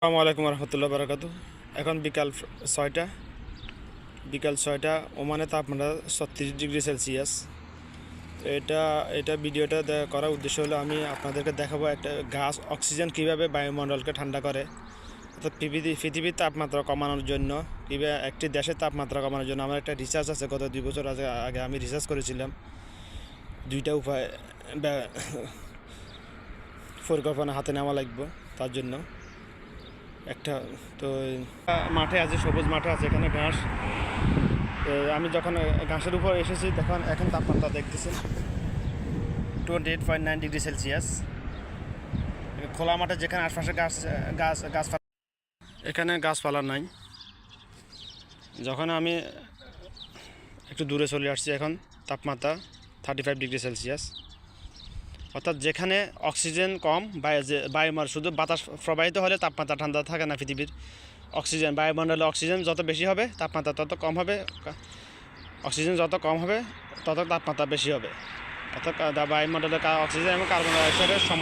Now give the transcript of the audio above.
আসসালামু আলাইকুম রহমতুল্লাহ বারাকাতু এখন বিকাল ছয়টা। বিকাল ছয়টা, ওমানে তাপমাত্রা ছত্রিশ ডিগ্রি সেলসিয়াস। এটা এটা ভিডিওটা করার উদ্দেশ্য হলো আমি আপনাদেরকে দেখাবো একটা গাছ অক্সিজেন কীভাবে বায়ুমণ্ডলকে ঠান্ডা করে। অর্থাৎ পৃথিবী, পৃথিবীর তাপমাত্রা কমানোর জন্য, কিংবা একটি দেশের তাপমাত্রা কমানোর জন্য আমার একটা রিসার্চ আছে, গত দুই বছর আগে আগে আমি রিসার্চ করেছিলাম। দুইটা উপায় পরিকল্পনা হাতে নেওয়া লাগবে তার জন্য। একটা, তো, মাঠে আছে, সবুজ মাঠে আছে, এখানে ঘাস। আমি যখন ঘাসের উপর এসেছি, তখন এখন তাপমাত্রা দেখতেছি twenty eight point nine degree Celsius খোলা মাঠে যেখানে আশপাশে গাছ গাছ, গাছপালা এখানে গাছপালা নাই। যখন আমি একটু দূরে চলে আসছি এখন, তাপমাত্রা থার্টি ফাইভ ডিগ্রি সেলসিয়াস অর্থাৎ যেখানে অক্সিজেন কম, বায়ু যে বায়ুমণ্ডল শুধু বাতাস প্রবাহিত হলে তাপমাত্রা ঠান্ডা থাকে না পৃথিবীর। অক্সিজেন, বায়ুমণ্ডলে অক্সিজেন যত বেশি হবে, তাপমাত্রা তত কম হবে। অক্সিজেন যত কম হবে, তত তাপমাত্রা বেশি হবে। অর্থাৎ বায়ুমণ্ডলে অক্সিজেন এবং কার্বন ডাইঅক্সাইডের সম